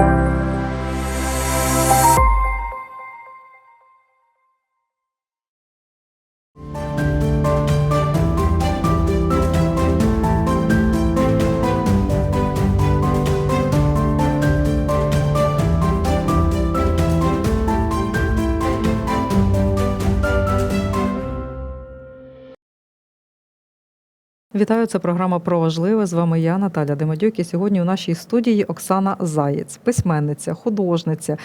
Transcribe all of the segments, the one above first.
Thank you. Вітаю, це програма про важливе. З вами я, Наталя Демадюк. І сьогодні у нашій студії Оксана Заєць, письменниця, художниця,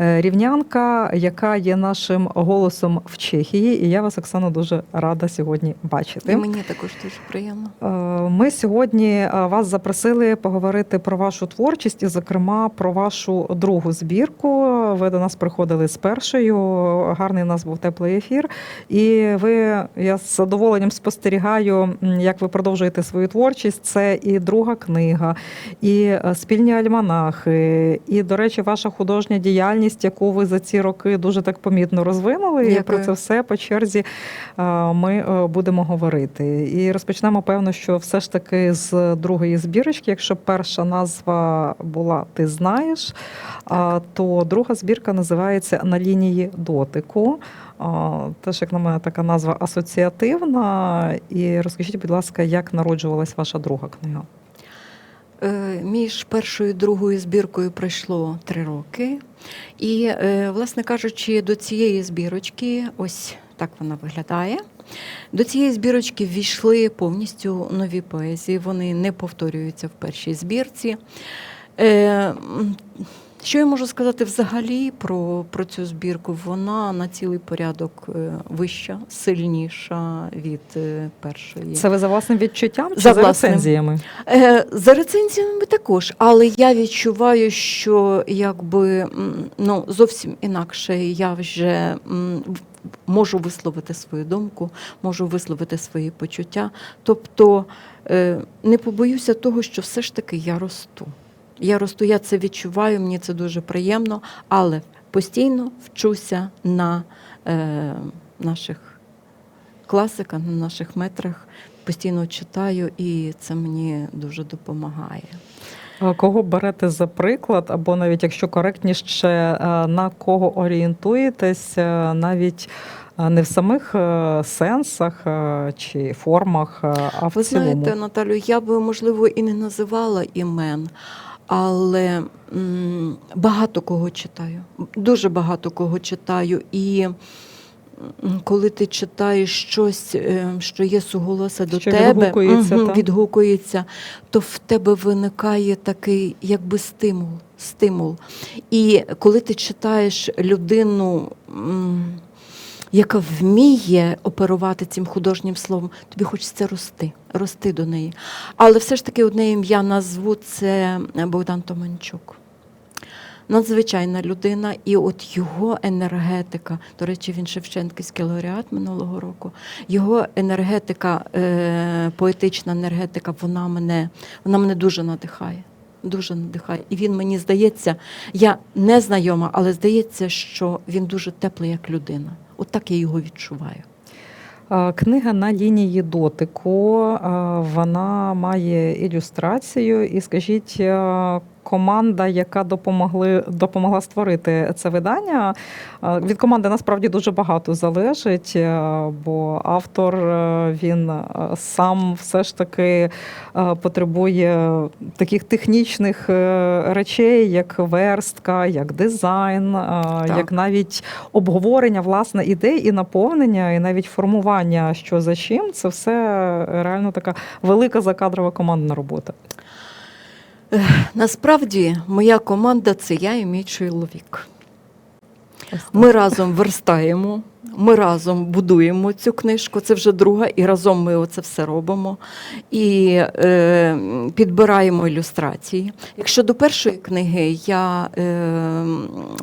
е, рівнянка, яка є нашим голосом в Чехії. І я вас, Оксано, дуже рада сьогодні бачити. І мені також дуже приємно. Е, Ми сьогодні е, вас запросили поговорити про вашу творчість і, зокрема, про вашу другу збірку. Ви до нас приходили з першою. Гарний у нас був теплий ефір. І ви я з задоволенням спостерігаю, як ви продовжуєте свою творчість. Це і друга книга, і е, спільні альманахи, і, до речі, ваша художня діяльність, яку ви за ці роки дуже так помітно розвинули. І про це все по черзі е, ми е, будемо говорити. І розпочнемо, певно, що все ж таки з другої збірочки. Якщо перша назва була Ти знаєш, а, то друга збірка називається На лінії дотику. Теж, як на мене, така назва асоціативна. І розкажіть, будь ласка, як народжувалась ваша друга книга? Е, Між першою і другою збіркою пройшло три роки. І, е, власне кажучи, до цієї збірочки, ось так вона виглядає. До цієї збірочки ввійшли повністю нові поезії. Вони не повторюються в першій збірці. Що я можу сказати взагалі про, про цю збірку? Вона на цілий порядок е, вища, сильніша від е, першої. Це ви за власним відчуттям чи За за, рецензіями? Е, За рецензіями також, але я відчуваю, що якби ну, зовсім інакше я вже можу висловити свою думку, можу висловити свої почуття. Тобто не побоюся того, що все ж таки я росту. Я росту, я це відчуваю, мені це дуже приємно, але постійно вчуся на е, наших класиках, на наших метрах, постійно читаю, і це мені дуже допомагає. Кого берете за приклад, або навіть якщо коректніше, е, на кого орієнтуєтесь, е, навіть е, не в самих сенсах чи формах, а в Ви цілому? знаєте, Наталю, я би можливо і не називала імен, але м, багато кого читаю. Дуже багато кого читаю. І коли ти читаєш щось, е, що є суголоса до Що тебе, відгукується, так? відгукується, то в тебе виникає такий якби стимул. стимул. І коли ти читаєш людину. м, яка вміє оперувати цим художнім словом, тобі хочеться рости, рости до неї. Але все ж таки одне ім'я назву це Богдан Томанчук. Надзвичайна людина, і от його енергетика, до речі, він Шевченківський лауреат минулого року. Його енергетика, е, поетична енергетика, вона мене, вона мене дуже надихає. Дуже надихає. І він мені здається, я не знайома, але здається, що він дуже теплий як людина. От я його відчуваю. Книга на лінії дотику. Вона має ілюстрацію. І скажіть, команда, яка допомогли допомогла створити це видання. е, Від команди насправді дуже багато залежить, е, бо автор е, він сам все ж таки потребує таких технічних речей, як верстка, як дизайн, Так. як навіть обговорення власне ідей і наповнення, і навіть формування, що за чим, це все реально така велика закадрова командна робота. Насправді, моя команда це я і мій чоловік. Ми разом верстаємо, ми разом будуємо цю книжку. Це вже друга, і разом ми оце все робимо і е, підбираємо ілюстрації. Якщо до першої книги я е,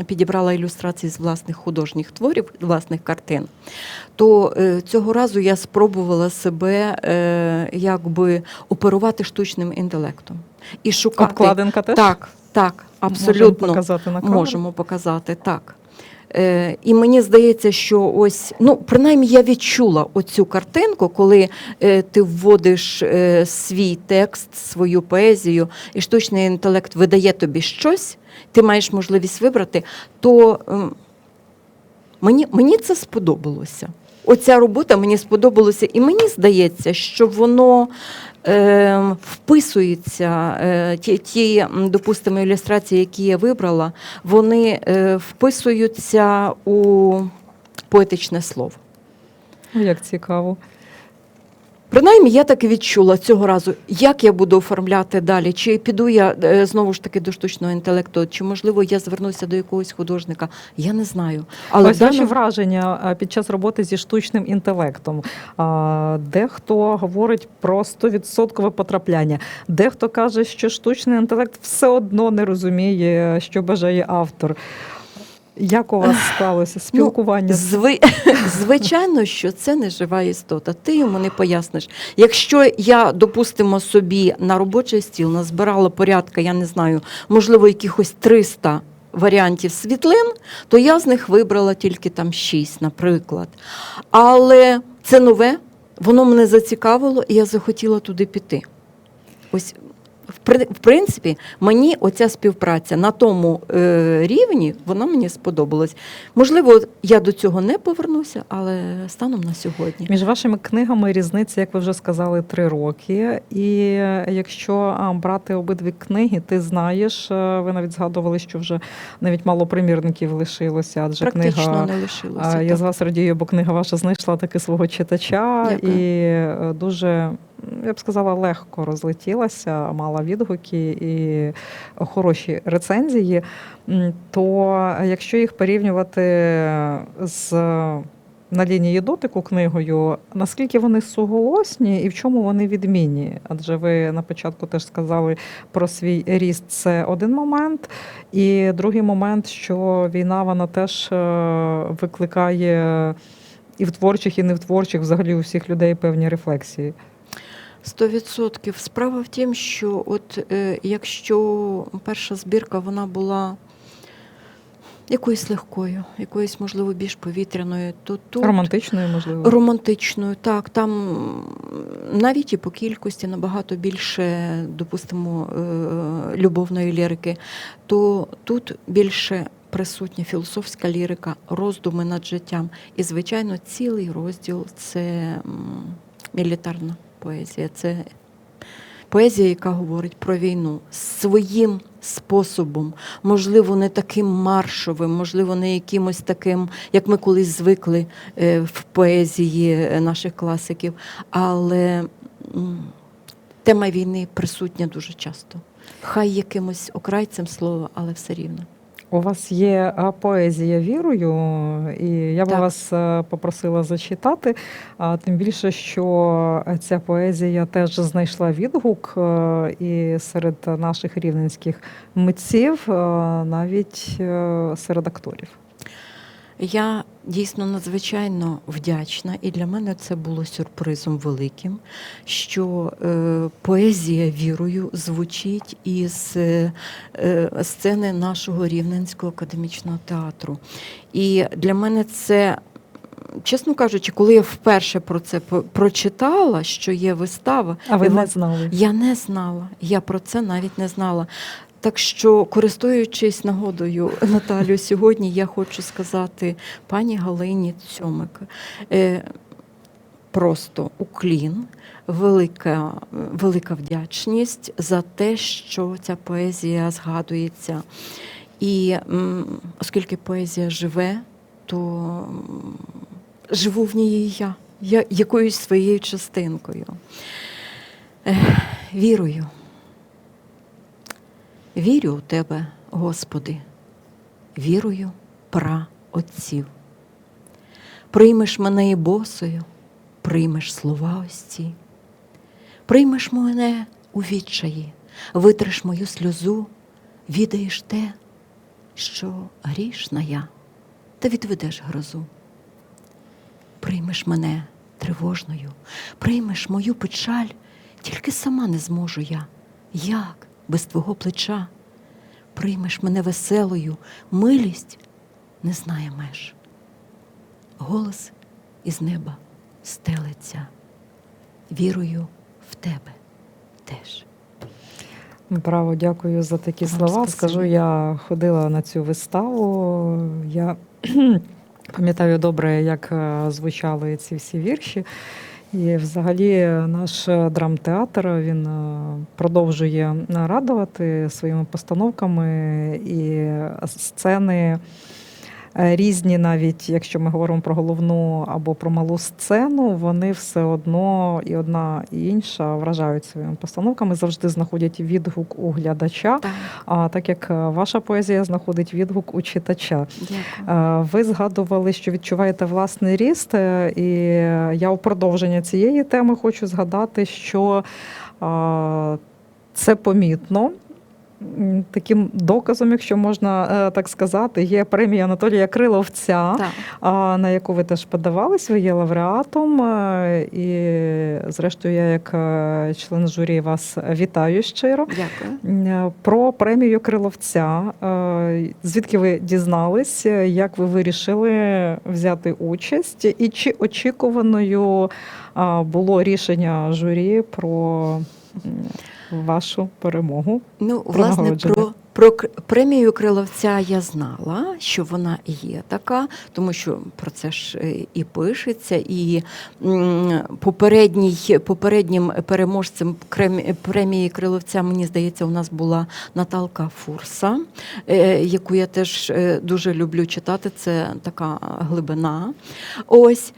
підібрала ілюстрації з власних художніх творів, власних картин, то е, цього разу я спробувала себе е, якби оперувати штучним інтелектом і шукати Обкладинка теж так, так, Можемо абсолютно показати на камеру? можемо показати так. Е, і мені здається, що ось, ну, принаймні я відчула оцю картинку, коли е, ти вводиш е, свій текст, свою поезію, і штучний інтелект видає тобі щось, ти маєш можливість вибрати, то ем, мені, мені це сподобалося. Оця робота мені сподобалася, і мені здається, що воно е, вписується, ті, ті, допустимо, ілюстрації, які я вибрала, вони е, вписуються у поетичне слово. Як цікаво. Принаймні, я так і відчула цього разу, як я буду оформляти далі. Чи піду я е, знову ж таки до штучного інтелекту, чи можливо я звернуся до якогось художника? Я не знаю. Але Ось ваші враження під час роботи зі штучним інтелектом. Дехто говорить про 100% потрапляння, дехто каже, що штучний інтелект все одно не розуміє, що бажає автор. Як у вас сталося спілкування? Зви... Звичайно, що це не жива істота. Ти йому не поясниш. Якщо я, допустимо, собі на робочий стіл назбирала порядка, я не знаю, можливо, якихось 300 варіантів світлин, то я з них вибрала тільки там 6, наприклад. Але це нове, воно мене зацікавило, і я захотіла туди піти. Ось. В при- в принципі, мені оця співпраця на тому е, рівні вона мені сподобалась. Можливо, я до цього не повернуся, але станом на сьогодні. Між вашими книгами різниця, як ви вже сказали, три роки. І якщо а, брати обидві книги, ти знаєш, е, ви навіть згадували, що вже навіть мало примірників лишилося, адже Практично книга. не А, лишилося. Я так. з вас радію, бо книга ваша знайшла таки свого читача Дякую. і е, дуже, я б сказала, легко розлетілася, мала відгуки і хороші рецензії. То якщо їх порівнювати з на лінії дотику книгою, наскільки вони суголосні і в чому вони відмінні? Адже ви на початку теж сказали про свій ріст це один момент, і другий момент, що війна вона теж е, викликає і в творчих, і не в творчих, взагалі у всіх людей певні рефлексії. Сто відсотків. Справа в тім, що от е, якщо перша збірка вона була якоюсь легкою, якоюсь, можливо, більш повітряною, то тут Романтичною, можливо. романтичною, так, там навіть і по кількості набагато більше, допустимо, е, любовної лірики, то тут більше присутня філософська лірика, роздуми над життям. І, звичайно, цілий розділ це мілітарна поезія. Це поезія, яка говорить про війну своїм способом, можливо, не таким маршовим, можливо, не якимось таким, як ми колись звикли е, в поезії е, наших класиків, але тема війни присутня дуже часто. Хай якимось окрайцем слова, але все рівно. У вас є поезія вірою, і я би Так. вас е, попросила зачитати. А тим більше, що ця поезія теж знайшла відгук е, і серед наших рівненських митців, е, навіть серед акторів. Я дійсно надзвичайно вдячна, і для мене це було сюрпризом великим, що е, поезія вірою звучить із е, е, сцени нашого рівненського академічного театру. І для мене це. Чесно кажучи, коли я вперше про це прочитала, що є вистава, А ви не знали? я не знала, я про це навіть не знала. Так що, користуючись нагодою, Наталю, сьогодні я хочу сказати пані Галині Цьомик, е, просто уклін, велика, велика вдячність за те, що ця поезія згадується. І оскільки поезія живе, то живу в ній і я, я якоюсь своєю частинкою. Ех, вірую. Вірю у тебе, Господи, вірую пра отців. Приймеш мене і босою, приймеш слова ось ці, приймеш мене у відчаї, витреш мою сльозу, відаєш те, що грішна я, та відведеш грозу. Приймеш мене тривожною, приймеш мою печаль, тільки сама не зможу я. Як без твого плеча? Приймеш мене веселою, милість не знає меж. Голос із неба стелиться вірою в тебе теж. Браво, дякую за такі Вам слова. спасибі. Скажу, я ходила на цю виставу. Я пам'ятаю добре, як е, звучали ці всі вірші. І взагалі наш драмтеатр він е, продовжує радувати своїми постановками і сцени. Е, Різні, навіть якщо ми говоримо про головну або про малу сцену, вони все одно і одна і інша вражають своїми постановками, завжди знаходять відгук у глядача. Так, А так як е, ваша поезія знаходить відгук у читача. дякую. Е, Ви згадували, що відчуваєте власний ріст, і я у продовження цієї теми хочу згадати, що це помітно. Таким доказом, якщо можна е, так сказати, є премія Анатолія Криловця, Так. на яку ви теж подавались, ви є лауреатом. е, І, зрештою, я як е, член журі вас вітаю щиро. Дякую. Про премію Криловця. Звідки ви дізнались, як ви вирішили взяти участь, і чи очікуваною було рішення журі про вашу перемогу? Ну, власне, про, про премію Криловця я знала, що вона є така, тому що про це ж е, і пишеться. І попередній, попереднім переможцем премії Криловця, мені здається, у нас була Наталка Фурса, е, яку я теж е, дуже люблю читати. Це така глибина. Ось,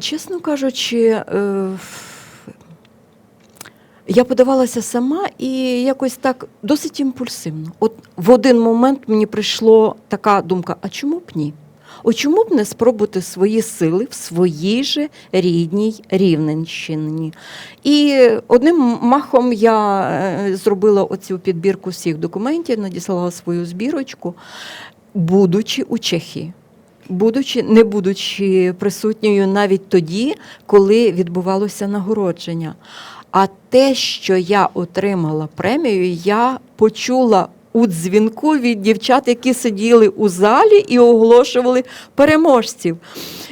чесно кажучи, я подавалася сама і якось так досить імпульсивно. От в один момент мені прийшла така думка: а чому б ні? О, чому б не спробувати свої сили в своїй же рідній Рівненщині? І одним махом я е, зробила оцю підбірку всіх документів, надіслала свою збірочку, будучи у Чехії. Будучи, не будучи присутньою навіть тоді, коли відбувалося нагородження. А те, що я отримала премію, я почула у дзвінку від дівчат, які сиділи у залі і оголошували переможців.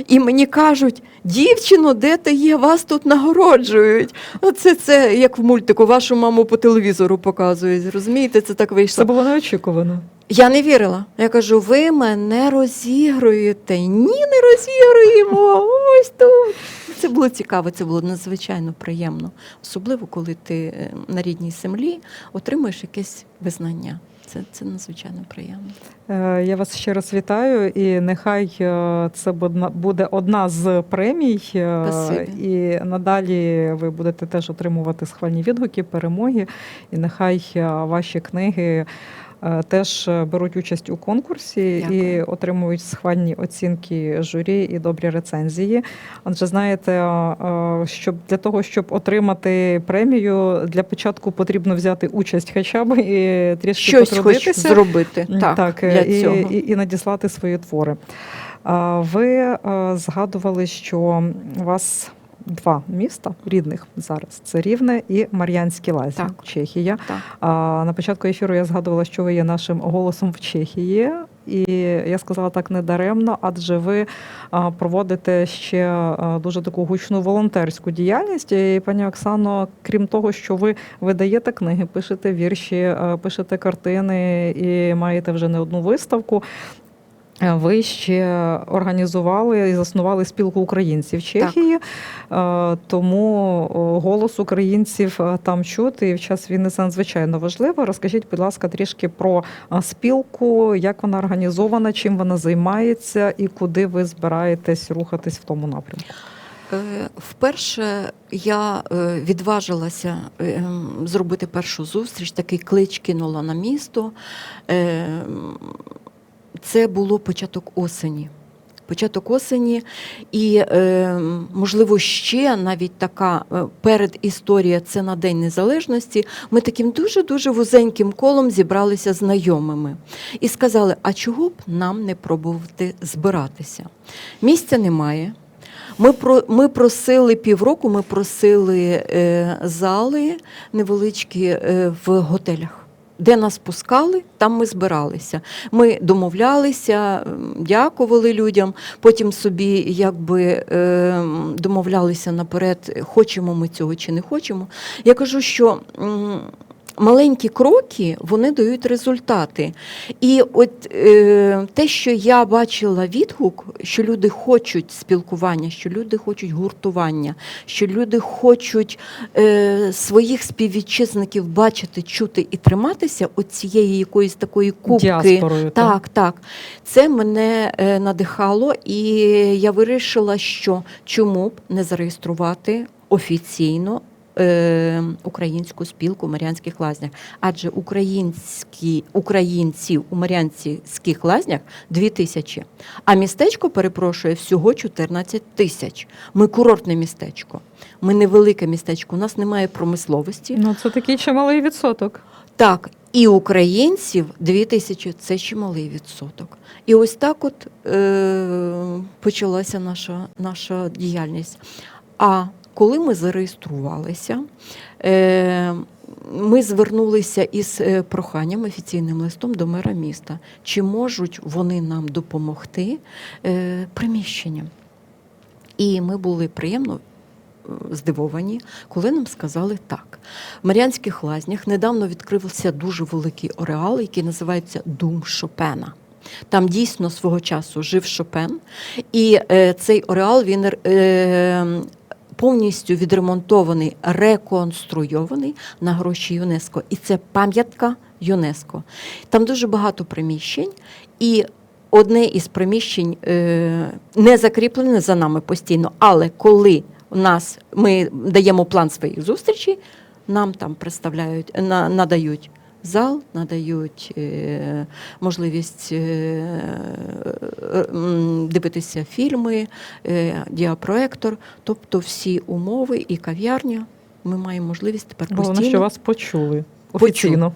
І мені кажуть: дівчино, де ти є? Вас тут нагороджують. Оце це як в мультику, вашу маму по телевізору показують. Розумієте, це так вийшло. Це було неочікувано. Я не вірила. Я кажу, ви мене розігруєте. Ні, не розігруємо. Ось тут. Це було цікаво, це було надзвичайно приємно. Особливо, коли ти е, на рідній землі отримуєш якесь визнання. Це, це надзвичайно приємно. Е, Я вас ще раз вітаю, і нехай е, це буде одна з премій. Спасибі. І надалі ви будете теж отримувати схвальні відгуки, перемоги. І нехай ваші книги. Е, Теж е, беруть участь у конкурсі і отримують схвальні оцінки журі і добрі рецензії. Адже знаєте, е, щоб для того, щоб отримати премію, для початку потрібно взяти участь хоча б і трішки Щось потрудитися. зробити. Так, Так, для і, цього. І, і надіслати свої твори. Ви згадували, що у вас два міста рідних зараз: це Рівне і Мар'янські Лазі, Так. Чехія. Так. А на початку ефіру я згадувала, що ви є нашим голосом в Чехії. І я сказала так недаремно, адже ви проводите ще дуже таку гучну волонтерську діяльність. І пані Оксано, крім того, що ви видаєте книги, пишете вірші, пишете картини і маєте вже не одну виставку. Е, Ви ще організували і заснували спілку українців Чехії, Е, тому голос українців е, там чути і в час війни це надзвичайно важливо. Розкажіть, будь ласка, трішки про спілку, як вона організована, чим вона займається і куди ви збираєтесь рухатись в тому напрямку. Вперше я відважилася е, зробити першу зустріч, такий клич кинула на місто. Це було початок осені. Початок осені, і, е, можливо, ще навіть така е, передісторія це на День Незалежності. Ми таким дуже-дуже вузеньким колом зібралися знайомими і сказали: а чого б нам не пробувати збиратися? Місця немає. Ми про ми просили півроку. Ми просили е, зали невеличкі е, в готелях. Де нас пускали, там ми збиралися. Ми домовлялися, дякували людям, потім собі якби е, домовлялися наперед, хочемо ми цього чи не хочемо. Я кажу, що маленькі кроки вони дають результати. І от е, те, що я бачила відгук, що люди хочуть спілкування, що люди хочуть гуртування, що люди хочуть е, своїх співвітчизників бачити, чути і триматися от цієї якоїсь такої кубки. Діаспорою. Так, так. Це мене е, надихало, і я вирішила, що чому б не зареєструвати офіційно е, українську спілку в Маріанських лазнях. Адже українські українців у Маріанських лазнях 2 тисячі, а містечко перепрошує всього 14 тисяч. Ми курортне містечко. Ми невелике містечко, у нас немає промисловості. Ну, це такий чималий відсоток. Так, і українців 2 тисячі це чималий відсоток. І ось так от е, почалася наша, наша діяльність. А коли ми зареєструвалися, е, ми звернулися із е, проханням офіційним листом до мера міста, чи можуть вони нам допомогти е, приміщенням. І ми були приємно здивовані, коли нам сказали так. В Маріанських лазнях недавно відкрився дуже великий ореал, який називається Дум Шопена. Там дійсно свого часу жив Шопен, і е, цей ореал він е, повністю відремонтований, реконструйований на гроші ЮНЕСКО. І це пам'ятка ЮНЕСКО. Там дуже багато приміщень, і одне із приміщень е, не закріплене за нами постійно, але коли у нас ми даємо план своїх зустрічей, нам там представляють, на, надають зал, надають е, можливість е, дивитися фільми, е, діапроектор, тобто всі умови і кав'ярня. Ми маємо можливість тепер Головне, що вас почули офіційно.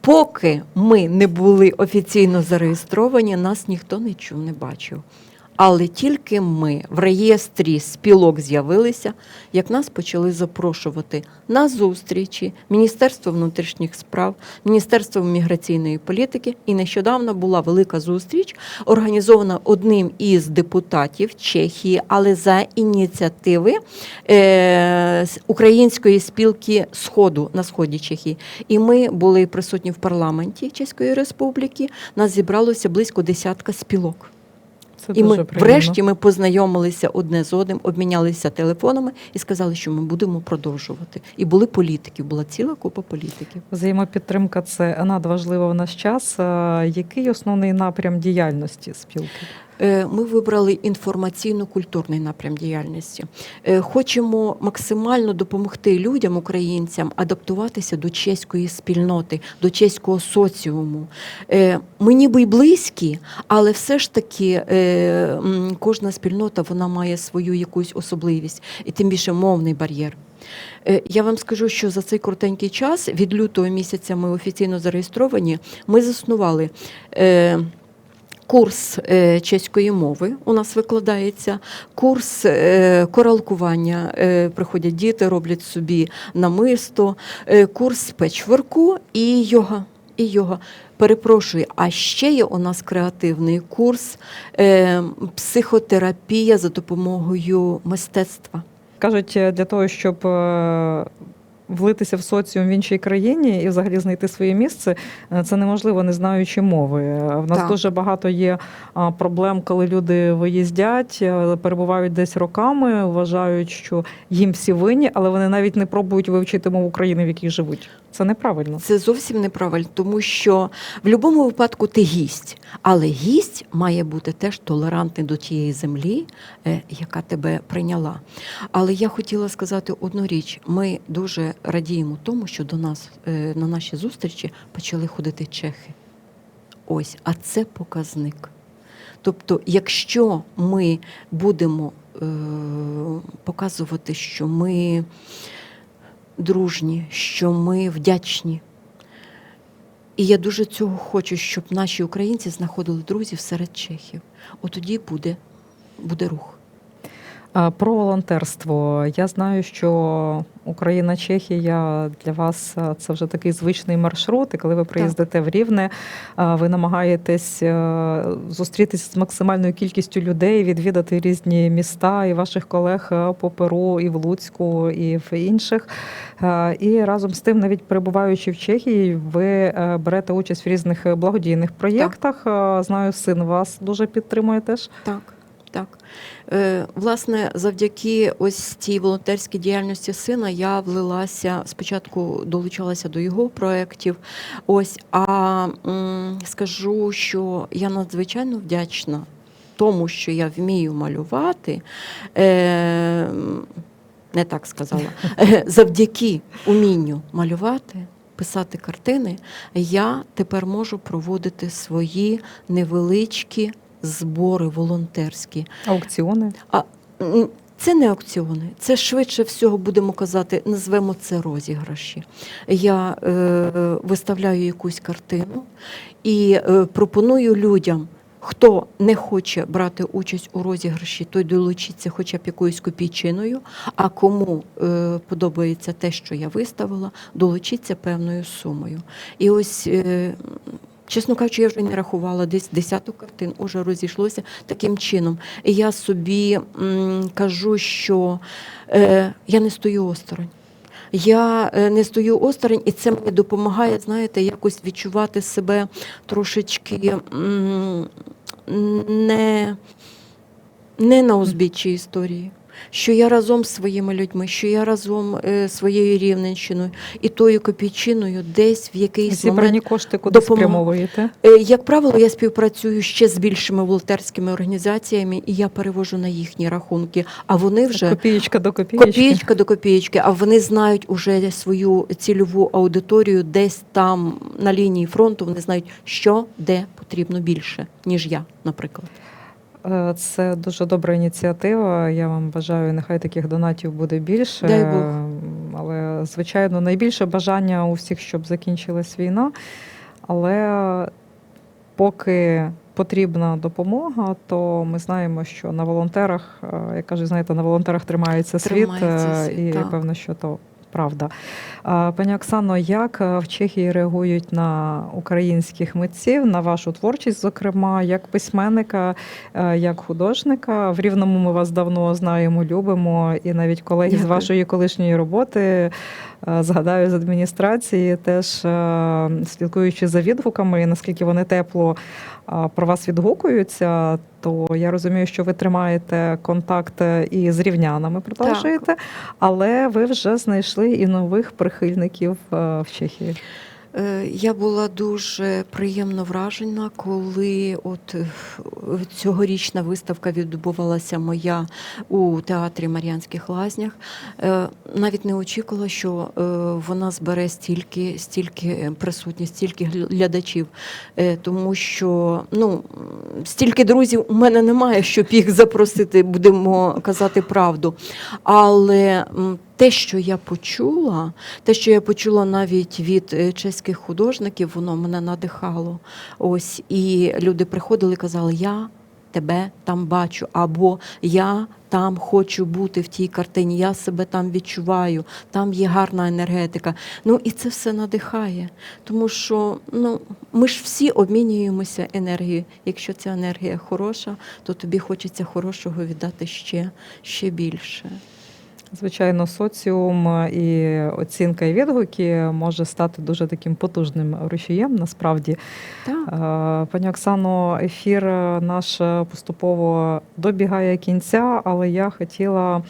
Поки ми не були офіційно зареєстровані, нас ніхто не чув, не бачив. Але тільки ми в реєстрі спілок з'явилися, як нас почали запрошувати на зустрічі Міністерство внутрішніх справ, Міністерство міграційної політики. І нещодавно була велика зустріч, організована одним із депутатів Чехії, але за ініціативи е, української спілки Сходу на сході Чехії. І ми були присутні в парламенті Чеської Республіки. Нас зібралося близько десятка спілок. Це І дуже ми приємно. врешті ми познайомилися одне з одним, обмінялися телефонами і сказали, що ми будемо продовжувати. І були політики, була ціла купа політиків. Взаємопідтримка це надважливо в наш час. Який основний напрям діяльності спілки? Е, Ми вибрали інформаційно-культурний напрям діяльності. Е, Хочемо максимально допомогти людям, українцям, адаптуватися до чеської спільноти, до чеського соціуму. Е, Ми ніби й близькі, але все ж таки кожна спільнота вона має свою якусь особливість, і тим більше мовний бар'єр. Я вам скажу, що за цей коротенький час, від лютого місяця ми офіційно зареєстровані, ми заснували. Курс е, чеської мови у нас викладається, курс е, коралкування. Е, приходять діти, роблять собі намисто, курс печворку і йога. І йога. Перепрошую, а ще є у нас креативний курс е, психотерапія за допомогою мистецтва. Кажуть, для того, щоб влитися в соціум в іншій країні і взагалі знайти своє місце, е, це неможливо, не знаючи мови. Е, В нас Так. дуже багато є проблем, коли люди виїздять, е, перебувають десь роками, вважають, що їм всі винні, але вони навіть не пробують вивчити мову країни, в якій живуть. Це неправильно. Це зовсім неправильно, тому що в будь-якому випадку ти гість, але гість має бути теж толерантний до тієї землі, е, яка тебе прийняла. Але я хотіла сказати одну річ: ми дуже радіємо тому, що до нас е, на наші зустрічі почали ходити чехи. Ось, а це показник. Тобто, якщо ми будемо е, показувати, що ми дружні, що ми вдячні. І я дуже цього хочу, щоб наші українці знаходили друзів серед чехів. От тоді буде, буде рух. Про волонтерство. Я знаю, що Україна, Чехія для вас це вже такий звичний маршрут. І коли ви приїздите в Рівне, ви намагаєтесь е, зустрітися з максимальною кількістю людей, відвідати різні міста і ваших колег е, по Перу, і в Луцьку, і в інших. Е, І разом з тим, навіть перебуваючи в Чехії, ви берете участь в різних благодійних проєктах. Е, Знаю, син вас дуже підтримує теж. Так, так. Е, власне, завдяки ось цій волонтерській діяльності сина я влилася спочатку долучалася до його проєктів. Ось, а м, скажу, що я надзвичайно вдячна тому, що я вмію малювати. Е, не так сказала. Завдяки умінню малювати. Писати картини, я тепер можу проводити свої невеличкі збори волонтерські. Аукціони. А це не аукціони, це швидше всього будемо казати, назвемо це розіграші. Я е, виставляю якусь картину і е, пропоную людям. Хто не хоче брати участь у розіграші, той долучиться хоча б якоюсь копійчиною. А кому е, подобається те, що я виставила, долучиться певною сумою. І ось е, Чесно кажучи, я вже не рахувала десь десяток картин, уже розійшлося таким чином. І я собі м, кажу, що е, я не стою осторонь. Я е, не стою осторонь, і це мені допомагає, знаєте, якось відчувати себе трошечки м, не, не на узбіччі історії. Що я разом з своїми людьми, що я разом е, своєю рівненщиною і тою копійчиною десь в якийсь момент Зібрані кошти куди допомог- спрямовуєте? Е, Як правило, я співпрацюю ще з більшими волонтерськими організаціями, і я перевожу на їхні рахунки. А вони вже Копієчка до копієчки. копієчка до копієчки, а вони знають уже свою цільову аудиторію десь там на лінії фронту. Вони знають, що де потрібно більше, ніж я, наприклад. Е, Це дуже добра ініціатива. Я вам бажаю, нехай таких донатів буде більше. Дай Бог. Але, звичайно, найбільше бажання у всіх, щоб закінчилась війна. Але поки потрібна допомога, то ми знаємо, що на волонтерах, е, як кажуть, знаєте, на волонтерах тримається світ, Тримається е, світ, і так. певно, що то. Правда. Пані Оксано, як е, в Чехії реагують на українських митців, на вашу творчість, зокрема, як письменника, е, як художника? В Рівному ми вас давно знаємо, любимо, і навіть колеги з вашої колишньої роботи, е, згадаю з адміністрації, теж слідкуючи за відгуками, наскільки вони тепло про вас відгукуються, то я розумію, що ви тримаєте контакт е, і з рівнянами продовжуєте, але ви вже знайшли і нових прихильників е, в Чехії. Е, Я була дуже приємно вражена, коли от е, цьогорічна виставка відбувалася моя у театрі Мар'янських Лазнях. Е, Навіть не очікувала, що вона збере стільки, стільки присутність, стільки глядачів, тому що ну, стільки друзів у мене немає, щоб їх запросити, будемо казати правду. Але те, що я почула, те, що я почула навіть від е, чеських художників, воно мене надихало. Ось і люди приходили і казали, я тебе там бачу, або я там хочу бути в тій картині, я себе там відчуваю, там є гарна енергетика. Ну і це все надихає, тому що ну, ми ж всі обмінюємося енергією. Якщо ця енергія хороша, то тобі хочеться хорошого віддати ще, ще більше. Звичайно, соціум і оцінка і відгуки може стати дуже таким потужним рушієм. Насправді, Так. Е, пані Оксано, ефір наш поступово добігає кінця, але я хотіла,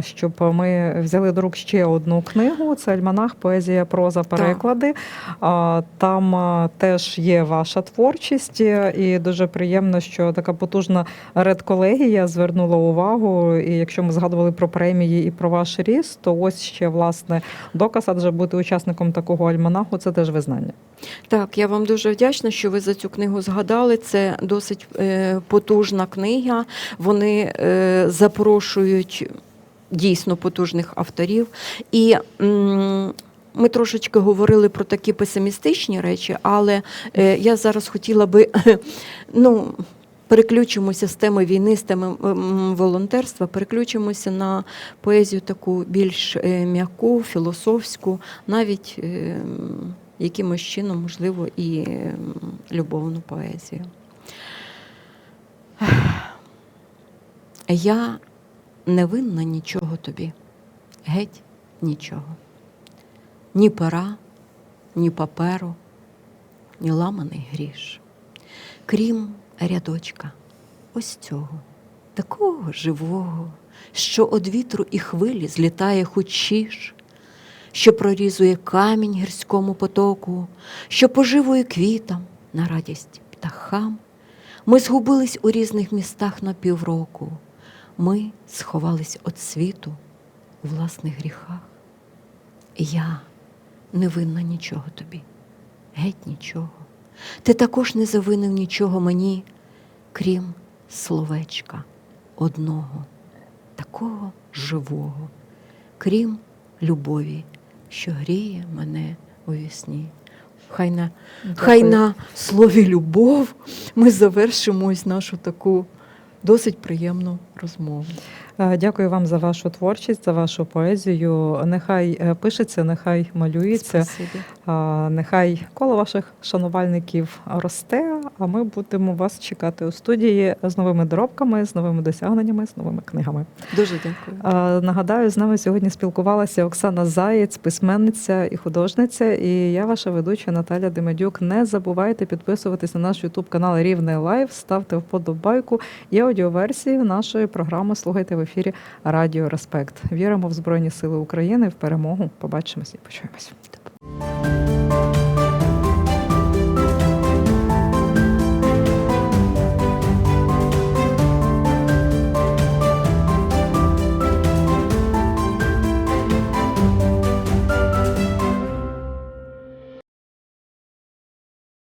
щоб ми взяли до рук ще одну книгу. Це альманах, поезія, проза, переклади. А, Там теж є ваша творчість, і дуже приємно, що така потужна редколегія звернула увагу. І якщо ми згадували про премії про ваш ріст, то ось ще власне доказ, адже бути учасником такого альманаху це теж визнання. Так, я вам дуже вдячна, що ви за цю книгу згадали. Це досить е, потужна книга. Вони е, запрошують дійсно потужних авторів. І ми трошечки говорили про такі песимістичні речі, але е, я зараз хотіла би ну, переключимося з теми війни, з теми волонтерства, переключимося на поезію таку більш е, м'яку, філософську, навіть е, якимось чином, можливо, і е, любовну поезію. Я не винна нічого тобі, геть нічого. Ні пера, ні паперу, ні ламаний гріш. Крім рядочка, ось цього, такого живого, що од вітру і хвилі злітає хучіш, що прорізує камінь гірському потоку, що поживує квітам на радість птахам. Ми згубились у різних містах на півроку. Ми сховались від світу у власних гріхах. Я не винна нічого тобі, геть нічого. Ти також не завинив нічого мені, крім словечка одного, такого живого, крім любові, що гріє мене у вісні. Хай на, хай на слові любов ми завершимо ось нашу таку досить приємну розмову. Е, Дякую вам за вашу творчість, за вашу поезію. Нехай е, пишеться, нехай малюється. Спасибі. Нехай коло ваших шанувальників росте, а ми будемо вас чекати у студії з новими доробками, з новими досягненнями, з новими книгами. Дуже дякую. Нагадаю, з нами сьогодні спілкувалася Оксана Заєць, письменниця і художниця. І я, ваша ведуча Наталя Демедюк. Не забувайте підписуватись на наш Ютуб канал Рівне Лайв, ставте вподобайку і аудіоверсію нашої програми слухайте в ефірі Радіо Респект. Віримо в Збройні Сили України в перемогу. Побачимось і почуємось.